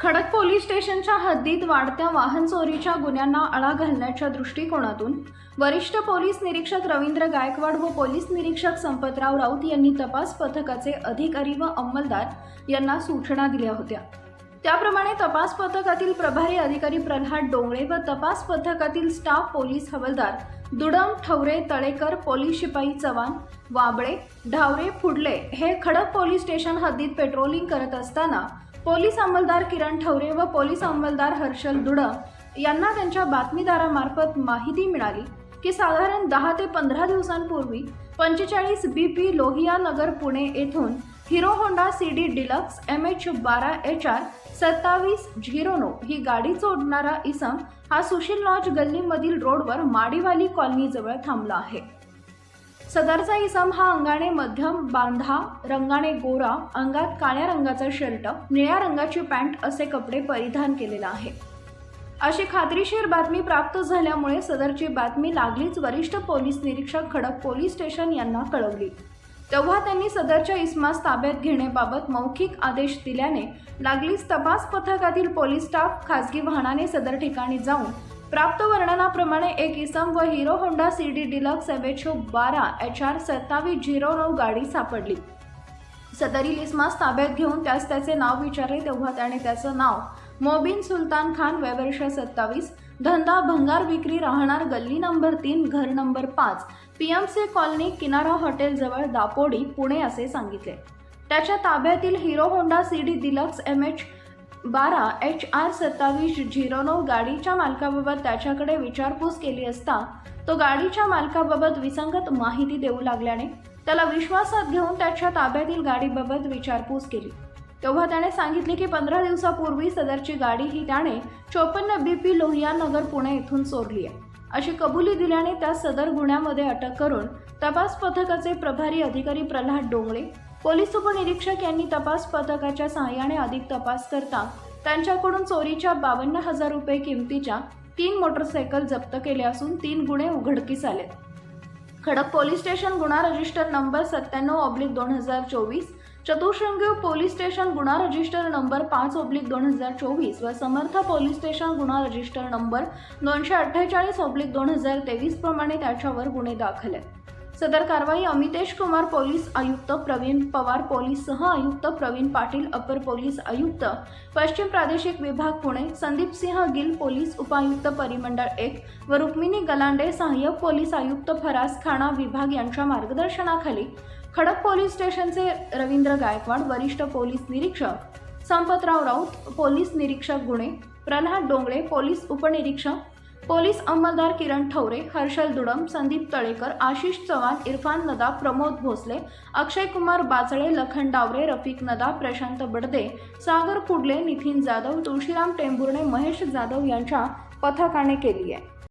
खडक पोलीस स्टेशनच्या हद्दीत वाढत्या वाहन चोरीच्या गुन्ह्यांना आळा घालण्याच्या दृष्टिकोनातून वरिष्ठ पोलीस निरीक्षक रवींद्र गायकवाड व पोलीस निरीक्षक संपतराव राऊत यांनी तपास पथकाचे अधिकारी व अंमलदार यांना सूचना दिल्या होत्या. त्याप्रमाणे तपास पथकातील प्रभारी अधिकारी प्रल्हाद डोंगळे व तपास पथकातील स्टाफ पोलीस हवालदार दुडम ठवरे तळेकर पोलीस शिपाई चव्हाण वाबळे ढावरे फुडले हे खडक पोलीस स्टेशन हद्दीत पेट्रोलिंग करत असताना पोलीस अंमलदार किरण ठवरे व पोलीस अंमलदार हर्षल दुडम यांना त्यांच्या बातमीदारामार्फत माहिती मिळाली की साधारण दहा ते पंधरा दिवसांपूर्वी पंचेचाळीस बी पी लोहिया नगर पुणे येथून Hero Honda C D Deluxe M H बारा एच आर सत्तावीस झिरो नऊ ही गाडी चोडणारा इसम हा सुशील लॉज गल्लीमधील रोडवर माडीवाली कॉलनीजवळ थांबला आहे. सदरचा इसम हा अंगाने मध्यम बांधा रंगाने गोरा अंगात काळ्या रंगाचा शर्ट निळ्या रंगाची पॅन्ट असे कपडे परिधान केलेला आहे. अशी खात्रीशीर बातमी प्राप्त झाल्यामुळे सदरची बातमी लागलीच वरिष्ठ पोलीस निरीक्षक खडक पोलीस स्टेशन यांना कळवली. तेव्हा त्यांनी सदरच्या इस्मास ताब्यात घेण्याबाबत मौखिक आदेश दिल्याने लागलीच तपास पथकातील पोलीस स्टाफ खासगी वाहनाने सदर ठिकाणी जाऊन प्राप्त वर्णनाप्रमाणे एक इसम व Hero Honda C D Deluxe एव्हेचो बारा एच आर सत्तावीस झिरो नऊ गाडी सापडली. सदरील इस्मास ताब्यात घेऊन त्यास त्याचे नाव विचारले तेव्हा त्याने त्याचं नाव मोबिन सुलतान खान वयवर्ष सत्तावीस धंदा भंगार विक्री राहणार गल्ली नंबर तीन घर नंबर पाच पी एम सी कॉलनी किनारा हॉटेलजवळ दापोडी पुणे असे सांगितले. त्याच्या ताब्यातील Hero Honda C D Deluxe M H बारा एच आर सत्तावीस झिरो नऊ गाडीच्या मालकाबाबत त्याच्याकडे विचारपूस केली असता तो गाडीच्या मालकाबाबत विसंगत माहिती देऊ लागल्याने त्याला विश्वासात घेऊन त्याच्या ताब्यातील गाडीबाबत विचारपूस केली. तेव्हा त्याने सांगितले की पंधरा दिवसापूर्वी सदरची गाडी ही त्याने चोपन्न बी पी लोहिया नगर पुणे येथून चोरली आहे. अशी कबुली दिल्याने त्या सदर गुन्ह्यामध्ये अटक करून तपास पथकाचे प्रभारी अधिकारी प्रल्हाद डोंगळे पोलीस उपनिरीक्षक यांनी तपास पथकाच्या सहाय्याने अधिक तपास करता त्यांच्याकडून चोरीच्या बावन्न हजार रुपये किमतीच्या तीन मोटरसायकल जप्त केल्या असून तीन गुन्हे उघडकीस आले खडक पोलीस स्टेशन गुन्हा रजिस्टर नंबर सत्त्याण्णव ऑब्लिक दोन हजार चोवीस चतुशृंगी पोलीस स्टेशन गुन्हा रजिस्टर नंबर पाच ऑब्लिक दोन हजार चोवीस व समर्थ पोलीस स्टेशन गुन्हा रजिस्टर नंबर दोनशे अठ्ठेचाळीस ऑब्लिक दोन हजार तेवीस प्रमाणे त्याच्यावर गुन्हे दाखल आहेत. सदर कारवाई अमितेश कुमार पोलीस आयुक्त प्रवीण पवार पोलीस सह आयुक्त प्रवीण पाटील अपर पोलीस आयुक्त पश्चिम प्रादेशिक विभाग पुणे संदीप सिंह गिल पोलीस उपायुक्त परिमंडळ एक व रुक्मिणी गलांडे सहाय्यक पोलीस आयुक्त फराज खाना विभाग यांच्या मार्गदर्शनाखाली खडक पोलीस स्टेशनचे रवींद्र गायकवाड वरिष्ठ पोलीस निरीक्षक संपतराव राऊत पोलीस निरीक्षक गुणे प्रल्हाद डोंगळे पोलीस उपनिरीक्षक पोलीस अंमलदार किरण ठवरे हर्षल दुडम संदीप तळेकर आशिष चव्हाण इरफान नदा प्रमोद भोसले अक्षय कुमार बाचळे लखन डावरे रफिक नदा प्रशांत बडदे सागर कुडले नितीन जाधव तुळशीराम टेंभुर्णे महेश जाधव यांच्या पथकाने केली आहे.